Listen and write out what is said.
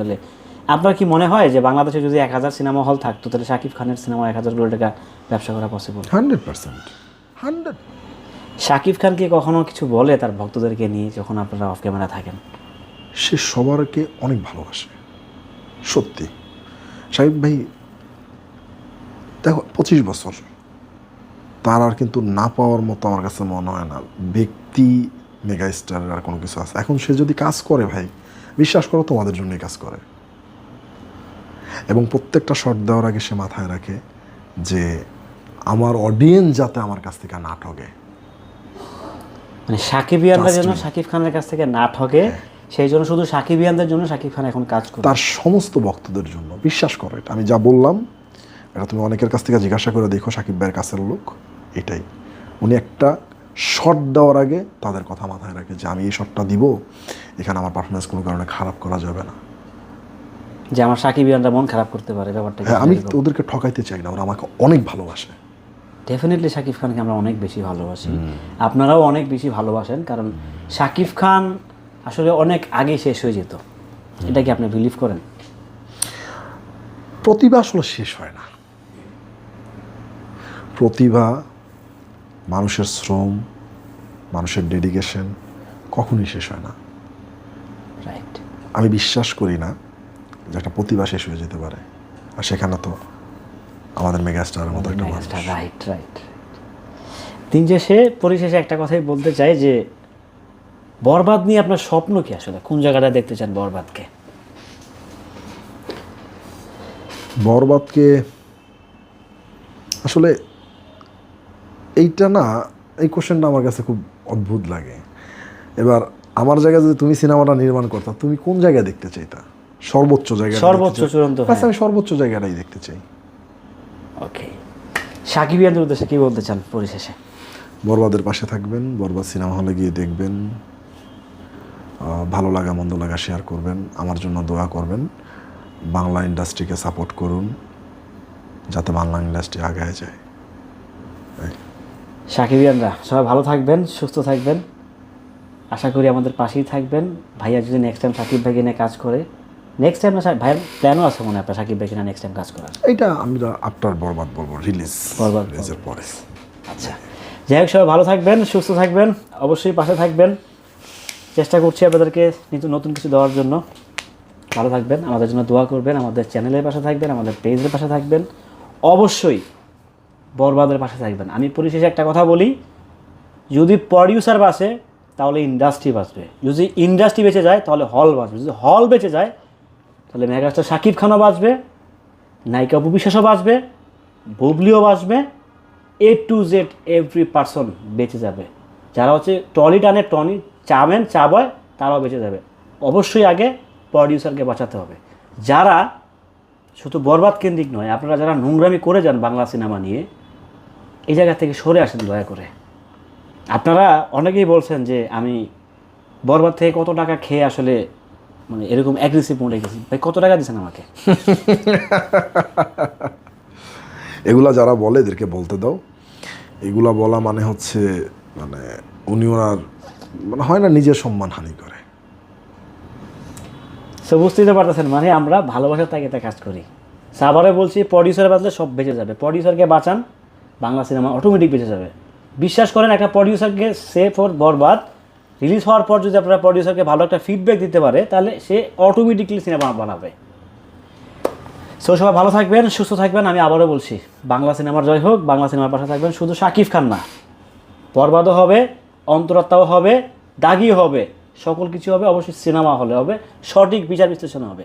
পেলে আপনার কি মনে হয় যে বাংলাদেশে যদি এক হাজার সিনেমা হল থাকতো তাহলে শাকিব খানের সিনেমা এক হাজার কোটি টাকা ব্যবসা করা possible hundred percent. Hundred Shakib Khan কি কখনো কিছু বলে তার ভক্তদেরকে নিয়ে যখন আপনারা অফ ক্যামেরা থাকেন? সে সবারকে অনেক ভালোবাসে। সত্যি। সাহেব ভাই দেখো পঁচিশ বছর। তার আর কিন্তু না পাওয়ার মতো আমার কাছে মনে হয় না। ব্যক্তি মেগা স্টারের আর কোনো কিছু আছে। এখন সে যদি কাজ করে ভাই বিশ্বাস করো তোমাদের জন্যই কাজ করে। এবং প্রত্যেকটা শট দেওয়ার আগে সে মাথায় রাখে যে আমার অডিয়েন্স যাতে আমার কাছ থেকে না ঠগে। মানে সাকিবিয়ানরা যেন Trust me. শাকিব খানের কাছ থেকে না ঠকে সেই জন্য শুধু সাকিবিয়ানদের জন্য শাকিব খান এখন কাজ করে তার সমস্ত ভক্তদের জন্য বিশ্বাস করো এটা। আমি যা বললাম এটা তুমি অনেকের কাছ থেকে জিজ্ঞাসা করে দেখো সাকিব ভাইয়ের কাছের লোক এটাই। উনি একটা শট দেওয়ার আগে তাদের কথা মাথায় রাখে যে আমি এই শটটা দিব এখানে আমার পারফরমেন্স কোনো কারণে খারাপ করা যাবে না। যে আমার সাকিবিয়ানরা মন খারাপ করতে পারে ব্যাপারটা হ্যাঁ আমি ওদেরকে ঠকাইতে চাই না ওরা আমাকে অনেক ভালোবাসে। ডেফিনেটলি শাকিব খানকে আমরা অনেক বেশি ভালোবাসি। আপনারাও অনেক বেশি ভালোবাসেন কারণ শাকিব খান আসলে অনেক আগে শেষ হয়ে যেত। এটা কি আপনি বিলিভ করেন? প্রতিভা আসলে শেষ হয় না। প্রতিভা মানুষের শ্রম মানুষের ডেডিকেশন কখনোই শেষ হয় না। রাইট আমি বিশ্বাস করি না যে একটা প্রতিভা শেষ হয়ে যেতে পারে। আর সেখানে তো আমাদের মেগাস্টারের মতো একটা রাইট রাইট দিন শেষে পরিশেষে একটা কথাই বলতে চাই যে বরবাদ নিয়ে আপনার স্বপ্ন কি আসলে? কোন জায়গাটা দেখতে চান বরবাদকে? বরবাদকে আসলে এইটা না এই কোশ্চেনটা আমার কাছে খুব অদ্ভুত লাগে। এবার আমার জায়গায় যদি তুমি সিনেমাটা নির্মাণ করতা তুমি কোন জায়গায় দেখতে চাইতা? সর্বোচ্চ জায়গায় সর্বোচ্চ চূড়ান্ত, হ্যাঁ। আমি সর্বোচ্চ জায়গাটাই দেখতে চাই। ওকে সাকিবিয়ানদের উদ্দেশ্যে কি বলতে চান পরিশেষে? বরবাদের পাশে থাকবেন বরবাদ সিনেমা হলে গিয়ে দেখবেন। ভালো লাগা মন্দ লাগা শেয়ার করবেন। আমার জন্য দোয়া করবেন। বাংলা ইন্ডাস্ট্রিকে সাপোর্ট করুন যাতে বাংলা ইন্ডাস্ট্রি আগায় যায়। সাকিবিয়ানরা সবাই ভালো থাকবেন সুস্থ থাকবেন। আশা করি আমাদের পাশেই থাকবেন। ভাইয়া যদি নেক্সট টাইম সাকিব ভাইকে নিয়ে কাজ করে নেক্সট টাইম না ভাইয়ের প্ল্যানও আছে মনে হয় আপনার সাকিব ভাইকে নিয়ে নেক্সট টাইম কাজ করার। এইটা আমরা আফটার বরবাদ বলব রিলিজ বরবাদ রিলিজের পরে। আচ্ছা। যাই হোক সবাই ভালো থাকবেন সুস্থ থাকবেন অবশ্যই পাশে থাকবেন। চেষ্টা করছি আপনাদেরকে নতুন কিছু দেওয়ার জন্য। ভালো থাকবেন আমাদের জন্য দোয়া করবেন আমাদের চ্যানেলের পাশে থাকবেন আমাদের পেজের পাশে থাকবেন। অবশ্যই বরবাদের পাশে থাকবেন। আমি পরিশেষে একটা কথা বলি, যদি প্রডিউসার বাঁচে তাহলে ইন্ডাস্ট্রি বাঁচবে যদি ইন্ডাস্ট্রি বেঁচে যায়, তাহলে হল বাঁচবে যদি হল বেঁচে যায়, তাহলে মেগাস্টার শাকিব খানও বাঁচবে নায়িকা বিশ্বাসও বাঁচবে বুবলিও বাঁচবে A to Z every person বেঁচে যাবে। যারা হচ্ছে টলি টানে টনি চাবেন, চাবয়, তারাও বেঁচে যাবে। অবশ্যই আগে প্রডিউসারকে বাঁচাতে হবে। যারা শুধু বরবাদ কেন্দ্রিক নয়, আপনারা যারা নোংরামি করে যান বাংলা সিনেমা নিয়ে এই জায়গা থেকে সরে আসেন দয়া করে। আপনারা অনেকেই বলছেন যে আমি বরবার থেকে কত টাকা খেয়ে আসলে মানে এরকম অ্যাগ্রেসিভ মোডে গেছি। ভাই কত টাকা দিয়েছেন আমাকে? এগুলা যারা বলে এদেরকে বলতে দাও। এগুলা বলা মানে হচ্ছে মানে উনি ওনার মানে হয় না নিজের সম্মান হানি করে। সে বুঝতেই পারতেছেন মানে আমরা ভালোবাসার তাগিদে কাজ করি। সাবারে বলছি প্রডিউসার বাঁচলে সব বেঁচে যাবে। প্রডিউসারকে বাঁচান বাংলা সিনেমা অটোমেটিক বেঁচে যাবে। বিশ্বাস করেন, একটা প্রডিউসারকে সেফ ওর বরবাদ রিলিজ হওয়ার পর যদি আপনারা প্রডিউসারকে ভালো একটা ফিডব্যাক দিতে পারে, তাহলে সে অটোমেটিকলি সিনেমা বানাবে। সো সবাই ভালো থাকবেন, সুস্থ থাকবেন, আমি আবারও বলছি, বাংলা সিনেমার জয় হোক, বাংলা সিনেমার পাশে থাকবেন, শুধু শাকিব খান না। বরবাদও হবে, অন্তরাত্মাও হবে, দাগিও হবে, সকল কিছু হবে, অবশ্যই সিনেমা হলে হবে, সঠিক বিচার বিশ্লেষণ হবে।